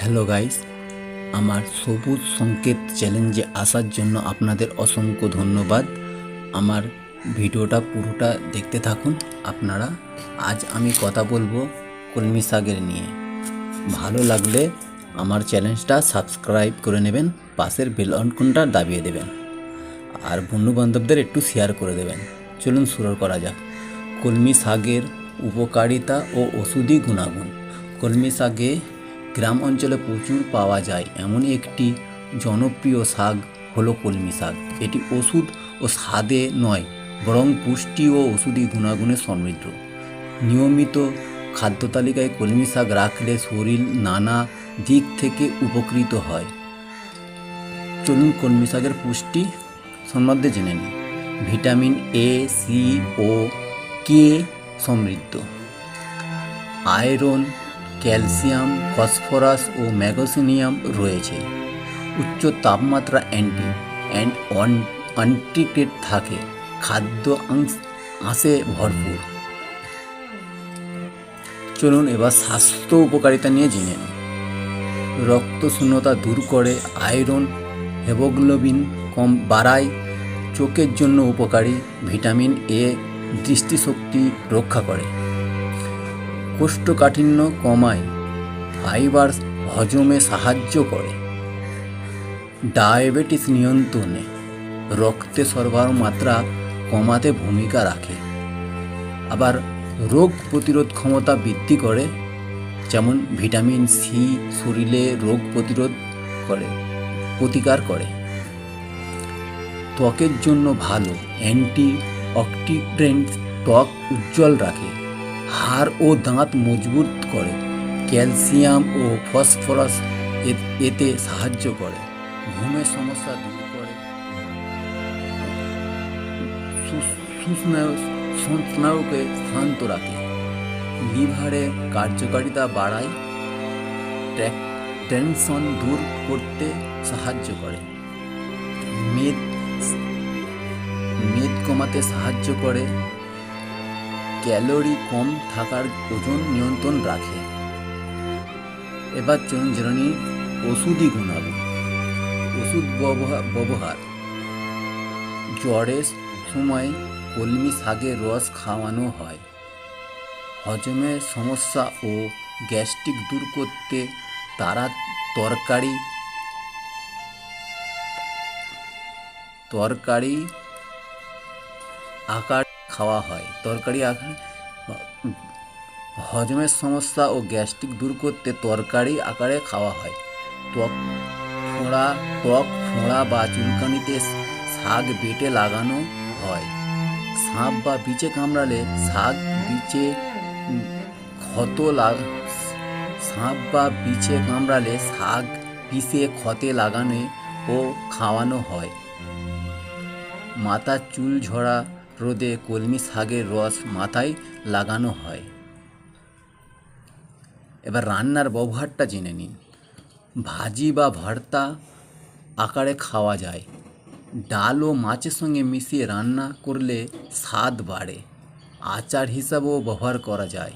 Hello guys আমার সবুজ সংকেত চ্যালেঞ্জে আসার জন্য আপনাদের অসংখ্য ধন্যবাদ। আমার ভিডিওটা পুরোটা দেখতে থাকুন। আপনারা, আজ আমি কথা বলব কলমি শাকের নিয়ে। ভালো লাগলে আমার চ্যালেঞ্জটা সাবস্ক্রাইব করে নেবেন, পাশের বেল আইকনটা দাবিয়ে দেবেন। আর বন্ধু বান্ধবদের একটু শেয়ার করে দেবেন। চলুন শুরু করা যাক। কলমি শাকের উপকারিতা ও ওষুধি গুণাগুণ। কলমি শাকে গ্রাম অঞ্চলে প্রচুর পাওয়া যায়। এমনই একটি জনপ্রিয় শাক হলো কলমি শাক। এটি ওষুধ ও স্বাদে নয়, বরং পুষ্টি ও ওষুধি গুণাগুণে সমৃদ্ধ। নিয়মিত খাদ্য তালিকায় কলমি শাক রাখলে শরীর নানা দিক থেকে উপকৃত হয়। চলুন কলমি শাকের পুষ্টি সম্বন্ধে জেনে নিই। ভিটামিন এ সি ও কে সমৃদ্ধ। আয়রন ক্যালসিয়াম, ফসফরাস ও ম্যাগনেসিয়াম রয়েছে। উচ্চ তাপমাত্রা অ্যান্টি অ্যান্ড অ্যান্টিক্রেট থাকে। খাদ্য আঁশে ভরপুর। চলুন এবার স্বাস্থ্য উপকারিতা নিয়ে জেনে নিই। রক্ত শূন্যতা দূর করে আয়রন, হেমোগ্লোবিন কম বাড়ায়, চোখের জন্য উপকারী, ভিটামিন এ দৃষ্টিশক্তি রক্ষা করে। কোষ্ঠকাঠিন্য কমায়, ফাইবার হজমে সাহায্য করে। ডায়াবেটিস নিয়ন্ত্রণে রক্তে সরবরাহ মাত্রা কমাতে ভূমিকা রাখে। আবার রোগ প্রতিরোধ ক্ষমতা বৃদ্ধি করে, যেমন ভিটামিন সি শরীরে রোগ প্রতিরোধ করে, প্রতিকার করে। ত্বকের জন্য ভালো অ্যান্টি অক্সিডেন্ট ত্বক উজ্জ্বল রাখে। হাড় ও দাঁত মজবুত করে। ক্যালসিয়াম ও ফসফরাস এতে সাহায্য করে। ঘুমের সমস্যা দূর করে। স্নায়ুকে শান্ত রাখে। লিভারে কার্যকারিতা বাড়ায়। টেনশন দূর করতে সাহায্য করে। মেদ মেদ কমাতে সাহায্য করে। ক্যালোরি কম থাকার ওজন নিয়ন্ত্রণ রাখে। এবার চলুন জেনে ওষুধি গুণাগুণ ওষুধ ব্যবহার। জ্বরের সময় কলমি শাকের রস খাওয়ানো হয়। হজমের সমস্যা ও গ্যাস্ট্রিক দূর করতে তারা তরকারি তরকারি আকার খাওয়া হয়। তরকারি হজমের সমস্যা ও গ্যাস্ট্রিক দূর করতে তরকারি আকারে খাওয়া হয়। ত্বক ফোঁড়া ত্বক ফোঁড়া বা চুলকানিতে শাক বেটে লাগানো হয়। সাপ বা বিচে কামড়ালে শাক বিচে ক্ষত লাগ, সাপ বা বিছে কামড়ালে শাক পিষে ক্ষতে লাগানো ও খাওয়ানো হয়। মাথার চুল ঝরা রোদে কলমি শাকের রস মাথায় লাগানো হয়। এবার রান্নার ব্যবহারটা জেনে নিন। ভাজি বা ভর্তা আকারে খাওয়া যায়। ডাল ও মাছের সঙ্গে মিশিয়ে রান্না করলে স্বাদ বাড়ে। আচার হিসাবেও ব্যবহার করা যায়।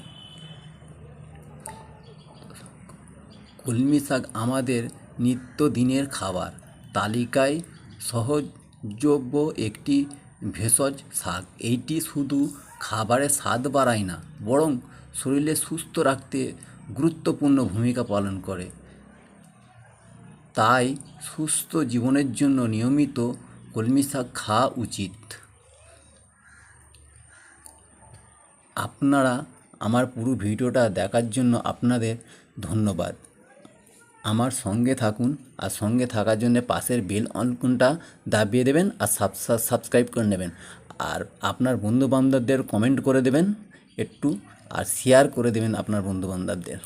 কলমি শাক আমাদের নিত্যদিনের খাবার। তালিকায় সহজযোগ্য একটি ভেষজ শাক, এইটি শুধু খাবারের স্বাদ বাড়ায় না, বরং শরীরে সুস্থ রাখতে গুরুত্বপূর্ণ ভূমিকা পালন করে। তাই সুস্থ জীবনের জন্য নিয়মিত কলমি শাক খাওয়া উচিত। আপনারা আমার পুরো ভিডিওটা দেখার জন্য আপনাদের ধন্যবাদ। আমার সঙ্গে থাকুন আর সঙ্গে থাকার জন্য পাশের বেল অনকনটা দাবিয়ে দেবেন আর সাবস- সাবস্ক্রাইব করে নেবেন। আর আপনার বন্ধু বান্ধবদের কমেন্ট করে দেবেন একটু আর শেয়ার করে দেবেন আপনার বন্ধু বান্ধবদের